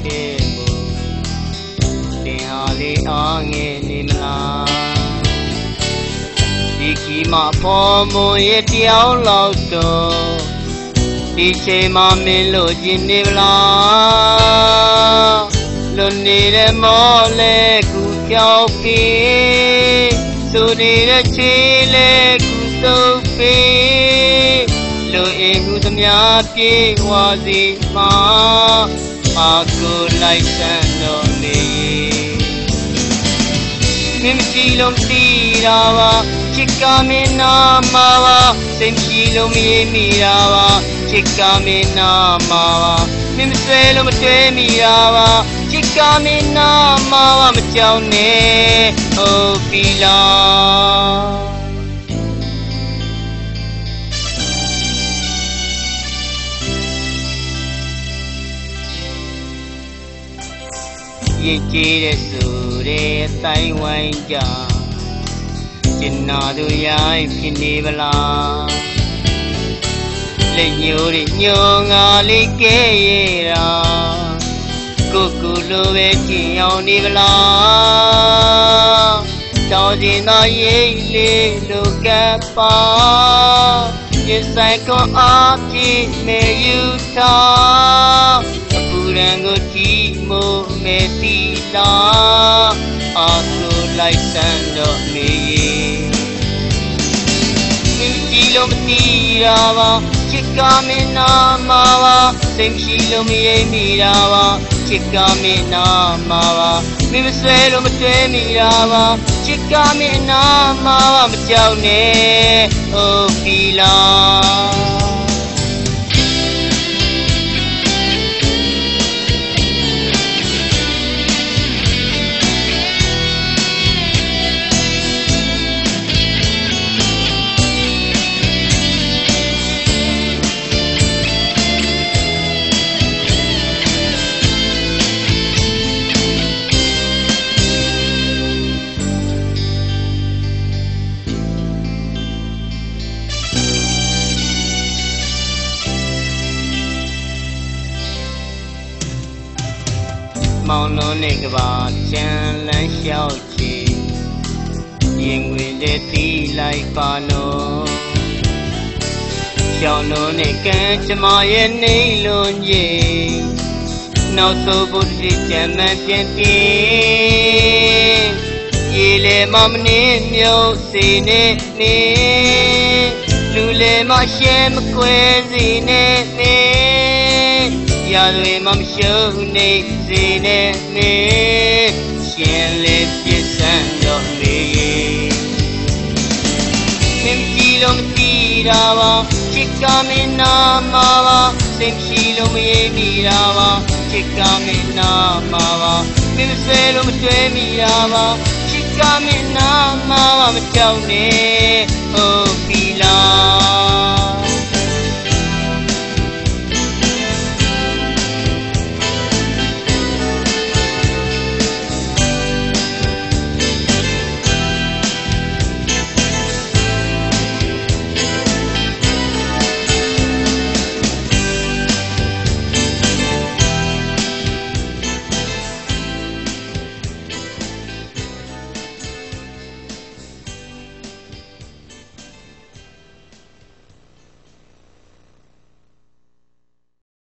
ထဲကိုတင်ဟာလေးအားငယ်နေမလားဒီခီမဖော်မွန်ရဲ့တယောက်လောက်တော့ဒီချိန်မှမင်းလို့ကျင်နေမလားလွန်နေတဲ့မောလဲကူကြောက်ပြီးဆိုနေတဲ့ချီလဲကူတုပ်ပြီးလူအိမ်မှုသမျှပြေဝါစီမှာအာကို လိုက်ဆန်းတော်နေမင်းမရှိလို့မသိတာပါချစ်ကမင်းနာမှာပါစိတ်မရှိလို့မရမိတာပါချစ်ကမင်းနာမှာပါမင်းမဆွဲလို့မတွေ့မိတာပါချစ်ကမင်းနာမှာပါမကြောက်နဲ့ဟုတ်ပြီလား ရင်ကျေးတဲ့ဆိုတဲ့တိုင်းဝိုင်းကြကျင်နာသူရိုင်းဖြစ်နေပလားလက်ညိုးတွေညိုငါလေးကဲရတာကိုကူလိုပဲကြင်အောင်နေပလားတောင်းကျင်သောရိတ်လေးလိုကပ်ပါဒီဆိုင်ကောအားဖြင့်မေယူထား တီလာအာလိုလိုက်ဆန်းတော့မေမင်းကြည့်လို့မတီးတာပါချစ်ကမင်းနာမှာပါစိတ်မရှိလို့မရိပ်မိတာပါချစ်ကမင်းနာမှာပါမင်းမဆွဲလို့မတွေ့မိတာပါချစ်ကမင်းနာမှာပါမကြောက်နဲ့ဟုတ်ပြီလား မောင်လုံးနဲ့ကဘာချမ်းလန်းလျှောက်ချီရင်ဝင်တဲ့တီးလိုက်ပါနော်ရှောင်းလုံးနဲ့ကံကြမရဲ့နေလုံးကြီးနောက်ဆိုဖို့ဒီချမ်းမပြင်းတင်ရေလေမမနေမြုပ်စီနေနေလူလေမရှဲမကွဲစီနေနေ ရတွေမမရှုံးနေစေနဲ့နေရှင်လေးပြည့်စံတော့နေမင်းကြည့်လို့မကြည့်တာပါချစ်ကမင်းနာမှာပါစိတ်ရှိလို့မရေမိတာပါချစ်ကမင်းနာမှာပါမင်းဆွဲလို့မတွေ့မိတာပါချစ်ကမင်းနာမှာပါမကြောက်နဲ့ဟုတ်ပြီလား